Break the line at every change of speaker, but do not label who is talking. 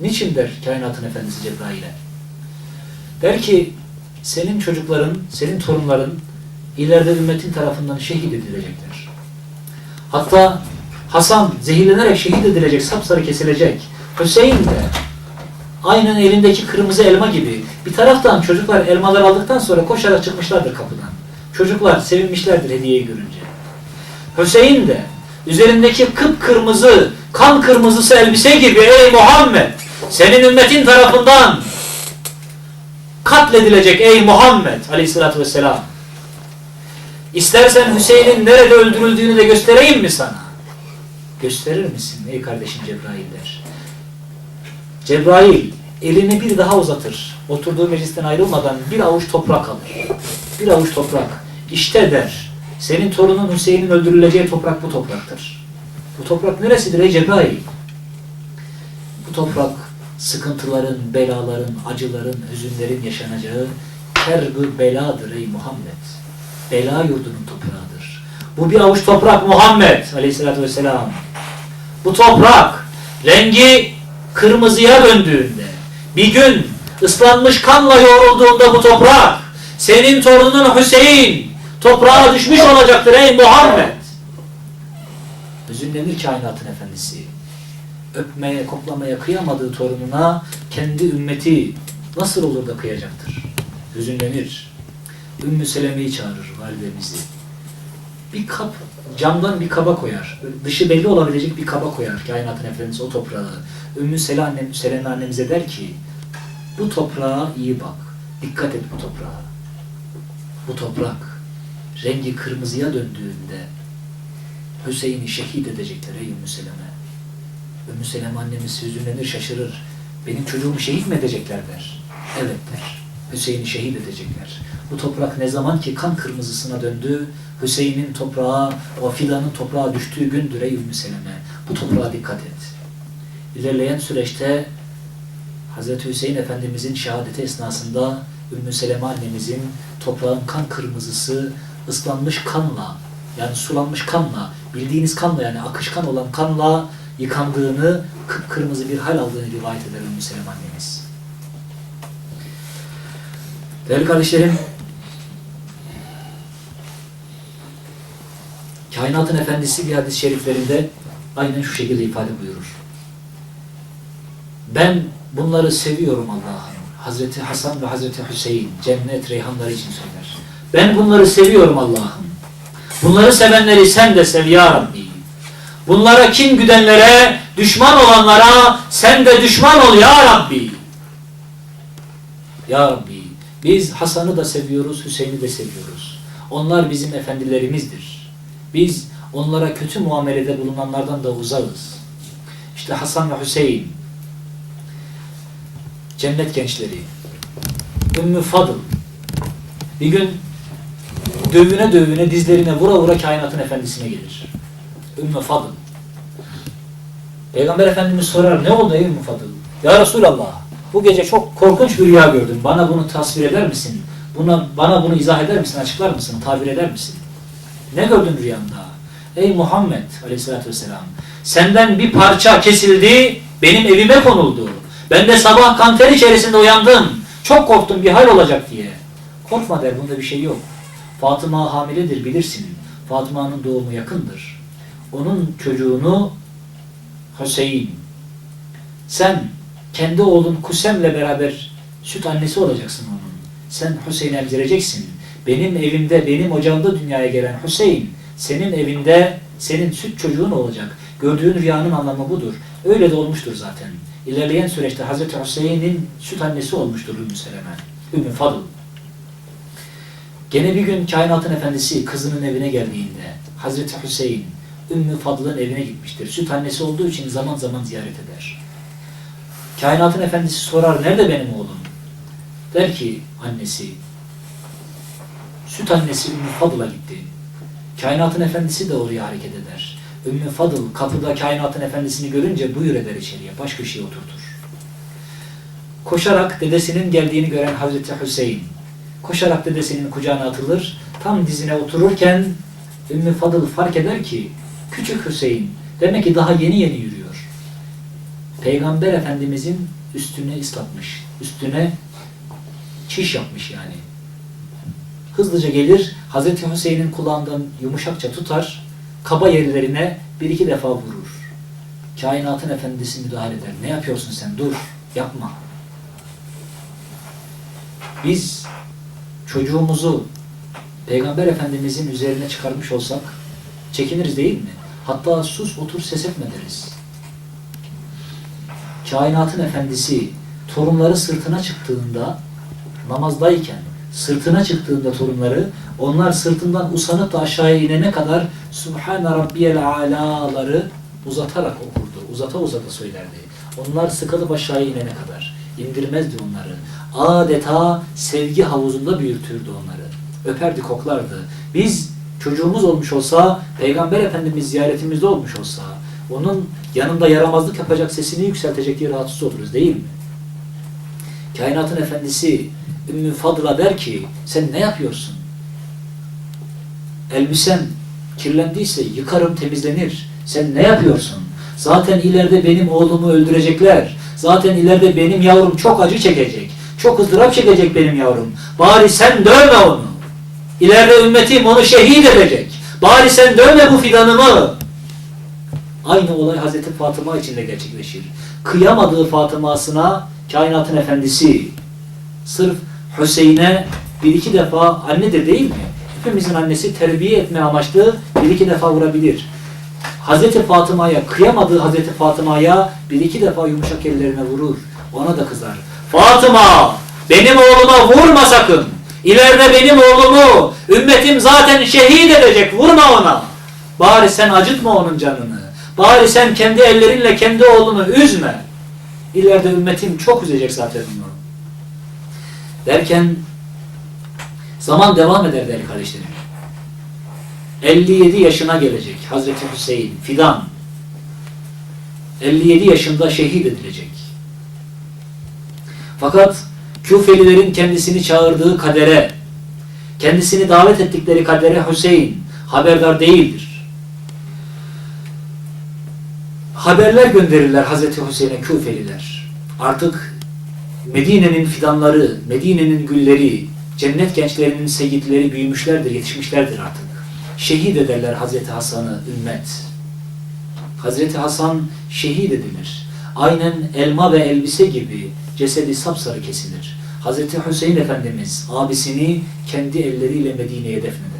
Niçin der kainatın efendisi Cebrail'e? Der ki senin çocukların, senin torunların ileride ümmetin tarafından şehit edilecekler. Hatta Hasan zehirlenerek şehit edilecek, sapsarı kesilecek. Hüseyin de aynen elindeki kırmızı elma gibi bir taraftan çocuklar elmalar aldıktan sonra koşarak çıkmışlardır kapıdan. Çocuklar sevinmişlerdir hediyeyi görünce. Hüseyin de üzerindeki kıpkırmızı, kan kırmızısı elbise gibi ey Muhammed senin ümmetin tarafından katledilecek ey Muhammed aleyhissalatü vesselam. İstersen Hüseyin'in nerede öldürüldüğünü de göstereyim mi sana? Gösterir misin ey kardeşim Cebrail der. Cebrail elini bir daha uzatır. Oturduğu meclisten ayrılmadan bir avuç toprak alır. Bir avuç toprak. İşte der. Senin torunun Hüseyin'in öldürüleceği toprak bu topraktır. Bu toprak neresidir ey Cebrail? Bu toprak sıkıntıların, belaların, acıların, hüzünlerin yaşanacağı terb beladır ey Muhammed. Bela yurdunun toprağıdır. Bu bir avuç toprak Muhammed aleyhissalatü vesselam. Bu toprak rengi kırmızıya döndüğünde bir gün ıslanmış kanla yoğrulduğunda bu toprak senin torunun Hüseyin toprağa düşmüş olacaktır ey Muhammed. Hüzünlenir kainatın efendisi. Öpmeye, koklamaya kıyamadığı torununa kendi ümmeti nasıl olur da kıyacaktır? Hüzünlenir. Ümmü Seleme'yi çağırır validemizi. Bir kap, camdan bir kaba koyar. Dışı belli olabilecek bir kaba koyar kainatın efendisi o toprağı. Ümmü Sele annem, annemize der ki bu toprağa iyi bak. Dikkat et bu toprağa. Bu toprak rengi kırmızıya döndüğünde Hüseyin'i şehit edecekler ey Ümmü Seleme. Ümmü Seleme annemiz hüzünlenir şaşırır. Benim çocuğumu şehit mi edecekler der. Evet der. Hüseyin'i şehit edecekler. Bu toprak ne zaman ki kan kırmızısına döndü, Hüseyin'in toprağa, o fidanın toprağa düştüğü gündür ey Ümmü Seleme. Bu toprağa dikkat et. İlerleyen süreçte Hazreti Hüseyin Efendimizin şehadeti esnasında Ümmü Seleme annemizin toprağın kan kırmızısı ıslanmış kanla yani sulanmış kanla bildiğiniz kanla yani akışkan olan kanla yıkandığını kıpkırmızı bir hal aldığını rivayet eder Ümmü Seleme annemiz. Değerli kardeşlerim Kainatın Efendisi bir hadis-i şeriflerinde aynen şu şekilde ifade buyurur. Ben bunları seviyorum Allah'ım. Hazreti Hasan ve Hazreti Hüseyin cennet reyhanları için söyler. Ben bunları seviyorum Allah'ım. Bunları sevenleri sen de sev ya Rabbi. Bunlara kin güdenlere, düşman olanlara sen de düşman ol ya Rabbi. Ya Rabbi biz Hasan'ı da seviyoruz, Hüseyin'i de seviyoruz. Onlar bizim efendilerimizdir. Biz onlara kötü muamelede bulunanlardan da uzağız. İşte Hasan ve Hüseyin cennet gençleri Ümmü Fadıl bir gün dövüne dövüne dizlerine vura vura kainatın efendisine gelir. Ümmü Fadıl Peygamber Efendimiz sorar ne oldu Ümmü Fadıl? Ya Resulallah bu gece çok korkunç bir rüya gördüm. Bana bunu tasvir eder misin? Buna, bana bunu izah eder misin? Açıklar mısın? Tabir eder misin? Ne gördün rüyanda? Ey Muhammed aleyhissalatü vesselam senden bir parça kesildi benim evime konuldu. Ben de sabah kanter içerisinde uyandım. Çok korktum bir hal olacak diye. Korkma der bunda bir şey yok. Fatıma hamiledir bilirsin. Fatıma'nın doğumu yakındır. Onun çocuğunu Hüseyin sen kendi oğlun Kusem'le beraber süt annesi olacaksın onun. Sen Hüseyin'i emzireceksin. Benim evimde, benim ocağımda dünyaya gelen Hüseyin senin evinde senin süt çocuğun olacak. Gördüğün rüyanın anlamı budur. Öyle de olmuştur zaten. İlerleyen süreçte Hazreti Hüseyin'in süt annesi olmuştur Ümmü Seleme. Ümmü Fadıl. Gene bir gün kainatın efendisi kızının evine geldiğinde Hazreti Hüseyin Ümmü Fadıl'ın evine gitmiştir. Süt annesi olduğu için zaman zaman ziyaret eder. Kainatın efendisi sorar nerede benim oğlum? Der ki annesi süt annesi Ümmü Fadıl'a gitti. Kainatın efendisi de oraya hareket eder. Ümmü Fadıl kapıda kainatın efendisini görünce buyur eder içeriye. Baş köşeye oturtur. Koşarak dedesinin geldiğini gören Hazreti Hüseyin koşarak dedesinin kucağına atılır. Tam dizine otururken Ümmü Fadıl fark eder ki küçük Hüseyin demek ki daha yeni yeni yürüyor. Peygamber Efendimizin üstüne ıslatmış. Üstüne çiş yapmış yani. Hızlıca gelir, Hazreti Hüseyin'in kulağından yumuşakça tutar, kaba yerlerine bir iki defa vurur. Kainatın efendisi müdahale eder. Ne yapıyorsun sen? Dur, yapma. Biz çocuğumuzu Peygamber Efendimizin üzerine çıkarmış olsak çekiniriz değil mi? Hatta sus otur ses etme deriz. Kainatın efendisi torunları sırtına çıktığında namazdayken sırtına çıktığında torunları onlar sırtından usanıp da aşağıya inene kadar Subhane Rabbiyel Ala'ları uzatarak okurdu. Uzata uzata söylerdi. Onlar sıkılıp aşağıya inene kadar. indirmezdi onları. Adeta sevgi havuzunda büyütürdü onları. Öperdi, koklardı. Biz çocuğumuz olmuş olsa, Peygamber Efendimiz ziyaretimizde olmuş olsa, onun yanında yaramazlık yapacak sesini yükseltecek diye rahatsız oluruz değil mi? Kainatın efendisi Ümmü Fadla der ki sen ne yapıyorsun? Elbisem kirlendiyse yıkarım temizlenir. Sen ne yapıyorsun? Zaten ileride benim oğlumu öldürecekler. Zaten ileride benim yavrum çok acı çekecek. Çok ızdırap çekecek benim yavrum. Bari sen dövme onu. İleride ümmetim onu şehit edecek. Bari sen dövme bu fidanımı. Aynı olay Hazreti Fatıma için de gerçekleşir. Kıyamadığı Fatıma'sına kainatın efendisi sırf Hüseyin'e bir iki defa annedir değil mi? Hepimizin annesi terbiye etme amaçlı bir iki defa vurabilir. Hazreti Fatıma'ya kıyamadığı Hazreti Fatıma'ya bir iki defa yumuşak ellerine vurur. Ona da kızar. Fatıma benim oğluma vurma sakın. İleride benim oğlumu ümmetim zaten şehit edecek. Vurma ona. Bari sen acıtma onun canını. Bari sen kendi ellerinle kendi oğlunu üzme. İleride ümmetim çok üzecek zaten onu. Derken zaman devam eder değerli kardeşlerim. 57 yaşına gelecek Hazreti Hüseyin Fidan. 57 yaşında şehit edilecek. Fakat Küfelilerin kendisini çağırdığı kadere, kendisini davet ettikleri kadere Hüseyin haberdar değildir. Haberler gönderirler Hazreti Hüseyin'e Küfeliler. Artık Medine'nin fidanları, Medine'nin gülleri, cennet gençlerinin seyitleri büyümüşlerdir, yetişmişlerdir artık. Şehit ederler Hazreti Hasan'ı ümmet. Hazreti Hasan şehit edilir. Aynen elma ve elbise gibi cesedi sapsarı kesilir. Hazreti Hüseyin Efendimiz abisini kendi elleriyle Medine'ye defneder.